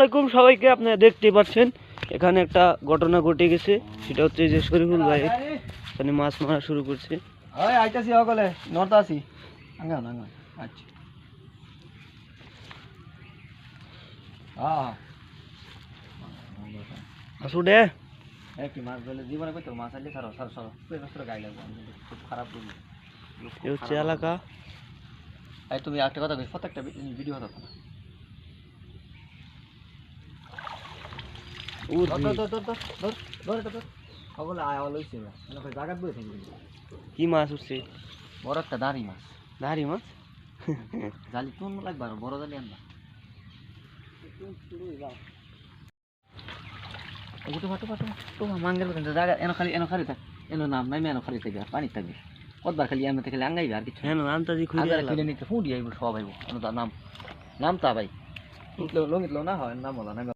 আলাইকুম সবাইকে আপনারা দেখতে পাচ্ছেন এখানে একটা ঘটনা ঘটে গেছে সেটা হচ্ছে যে শরীফুল ভাই এখানে মাছ মারা শুরু করছে। আইতাছি আচ্ছা। একটি মাছ ধরলে? জীবনে কইতো মাছ আনলে সারো সারো সারো লাগবে? খুব খারাপ বলি এ হচ্ছে এলাকা। তুমি একটা কথা কই প্রত্যেকটা ভিডিও হতো কি মাছ উঠছে? বড় একটা দাঁড়ি মাছ। দাঁড়ি মাছ? জালি কোন লাগবে বড় জালি আনবা। এই ফাটো ফাটো তো মাঙ্গের মতন জায়গা এনো খালি এনো খালি থাক। এনো নাম নাই এনো খালি থাকবে পানি থাকবে। কতবার খালি এমনি খালি আঙ্গাইবে আর কিছু হ্যাঁ আন্তাজি খুঁজে আগে এলাম। কিনে নিতে ফুটি আইব সব আইব। এনো নাম নাম তা ভাই উঠল না হয় নাম হলো না।